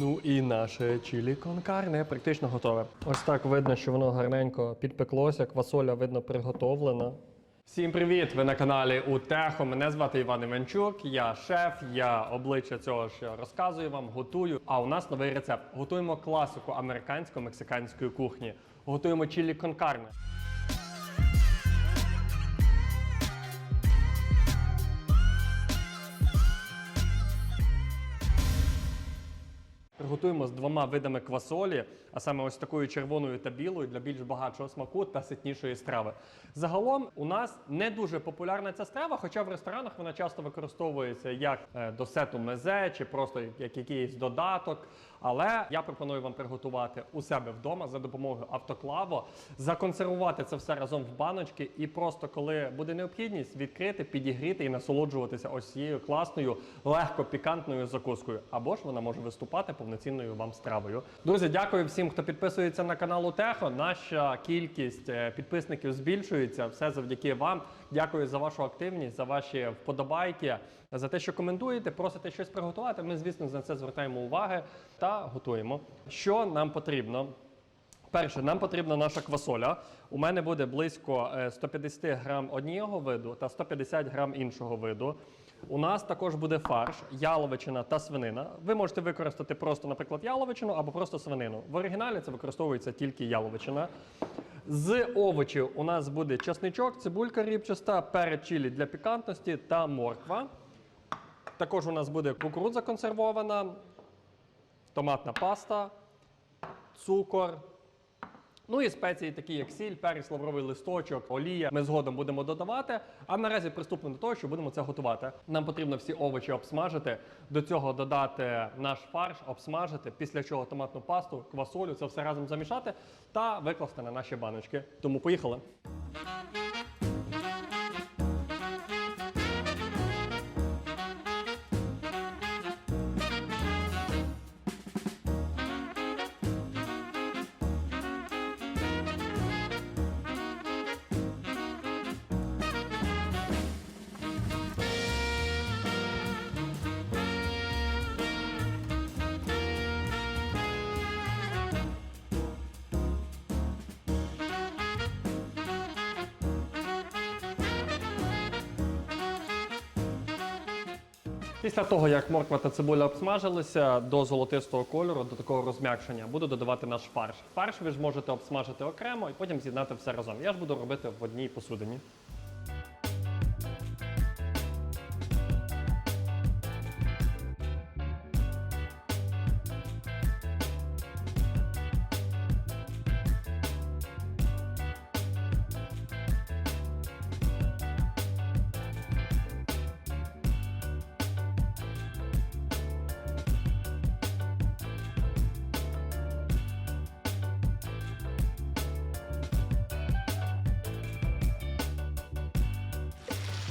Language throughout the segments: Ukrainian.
Ну і наше чілі конкарне практично готове. Ось так видно, що воно гарненько підпеклося, квасоля видно приготовлена. Всім привіт! Ви на каналі Утехо. Мене звати Іван Іванчук. Я шеф, я обличчя цього, що розказую вам, готую. А у нас новий рецепт. Готуємо класику американсько-мексиканської кухні. Готуємо чілі конкарне. Готуємо з двома видами квасолі, а саме ось такою червоною та білою для більш багатшого смаку та ситнішої страви. Загалом у нас не дуже популярна ця страва, хоча в ресторанах вона часто використовується як е, до сету мезе чи просто як якийсь додаток. Але я пропоную вам приготувати у себе вдома за допомогою автоклаву, законсервувати це все разом в баночки і просто коли буде необхідність відкрити, підігріти і насолоджуватися ось цією класною, легко пікантною закускою. Або ж вона може виступати повноцінною вам стравою. Друзі, дякую всім, хто підписується на канал Утехо. Наша кількість е, підписників збільшується. Все завдяки вам. Дякую за вашу активність, за ваші вподобайки, за те, що коментуєте, просите щось приготувати. Ми, звісно, на це звертаємо уваги та готуємо. Що нам потрібно? Перше, нам потрібна наша квасоля. У мене буде близько е, 150 грам однієго виду та 150 грам іншого виду. У нас також буде фарш, яловичина та свинина. Ви можете використати просто, наприклад, яловичину або просто свинину. В оригіналі це використовується тільки яловичина. З овочів у нас буде часничок, цибулька рібчаста, перець чилі для пікантності та морква. Також у нас буде кукурудза консервована, томатна паста, цукор. Ну і спеції, такі як сіль, перець, лавровий листочок, олія. Ми згодом будемо додавати. А наразі приступимо до того, що будемо це готувати. Нам потрібно всі овочі обсмажити. До цього додати наш фарш, обсмажити, після чого томатну пасту, квасолю, це все разом замішати та викласти на наші баночки. Тому поїхали. Після того, як морква та цибуля обсмажилися до золотистого кольору, до такого розм'якшення, буду додавати наш фарш. Фарш ви ж можете обсмажити окремо і потім з'єднати все разом. Я ж буду робити в одній посудині.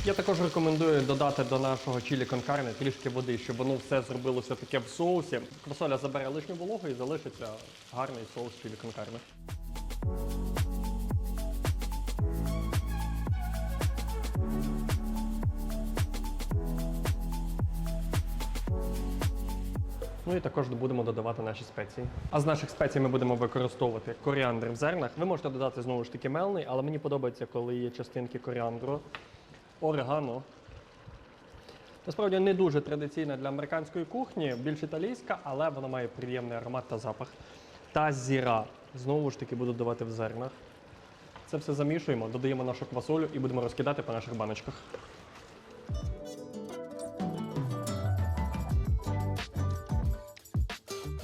Я також рекомендую додати до нашого чілі конкарне трішки води, щоб воно все зробилося таке в соусі. Квасоля забере лишню вологу і залишиться гарний соус чілі конкарне. Ну і також будемо додавати наші спеції. А з наших спецій ми будемо використовувати коріандр в зернах. Ви можете додати знову ж таки мелний, але мені подобається, коли є частинки коріандру, орегано. Насправді не дуже традиційна для американської кухні, більш італійська, але вона має приємний аромат та запах. Та зіра. Знову ж таки буду додавати в зернах. Це все замішуємо, додаємо нашу квасолю і будемо розкидати по наших баночках.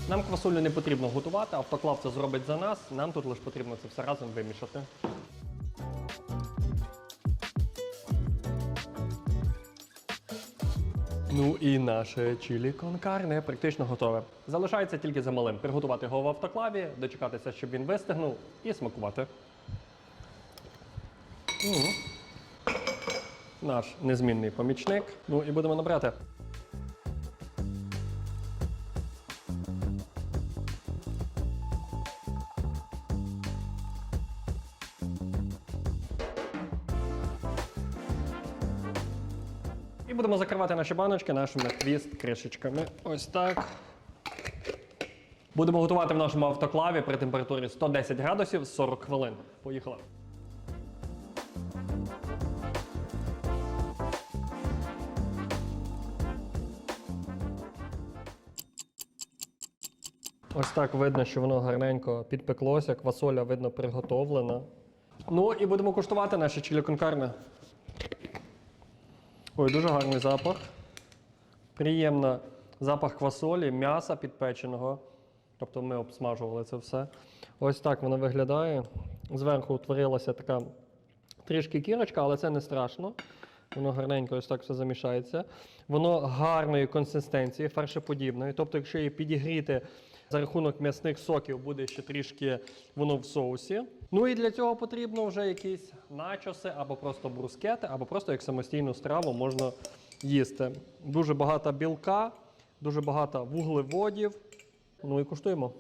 Нам квасолю не потрібно готувати, автоклав це зробить за нас. Нам тут лише потрібно це все разом вимішати. Ну і наше чілі конкарне практично готове. Залишається тільки за малим. Приготувати його в автоклаві, дочекатися, щоб він вистигнув, і смакувати. Наш незмінний помічник. Ну і будемо набрати. І будемо закривати наші баночки нашими твіст кришечками. Ось так. Будемо готувати в нашому автоклаві при температурі 110 градусів 40 хвилин. Поїхали. Ось так видно, що воно гарненько підпеклося, квасоля видно приготовлена. Ну і будемо куштувати наші чилі конкарне. Ой, дуже гарний запах. Приємно запах квасолі, м'яса підпеченого. Тобто ми обсмажували це все. Ось так воно виглядає. Зверху утворилася така трішки кірочка, але це не страшно. Воно гарненько ось так все замішається. Воно гарної консистенції, фаршеподібної. Тобто, якщо її підігріти за рахунок м'ясних соків, буде ще трішки воно в соусі. Ну і для цього потрібно вже якісь начоси, або просто брускети, або просто як самостійну страву можна їсти. Дуже багато білка, дуже багато вуглеводів. Ну і куштуємо.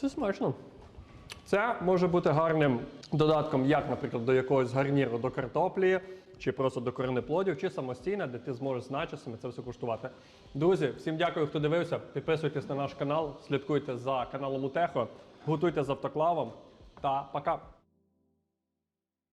Це смачно. Це може бути гарним додатком, як, наприклад, до якогось гарніру до картоплі, чи просто до коренеплодів, чи самостійно, де ти зможеш з начисами це все куштувати. Друзі, всім дякую, хто дивився. Підписуйтесь на наш канал, слідкуйте за каналом Утехо, готуйте з автоклавом та пока!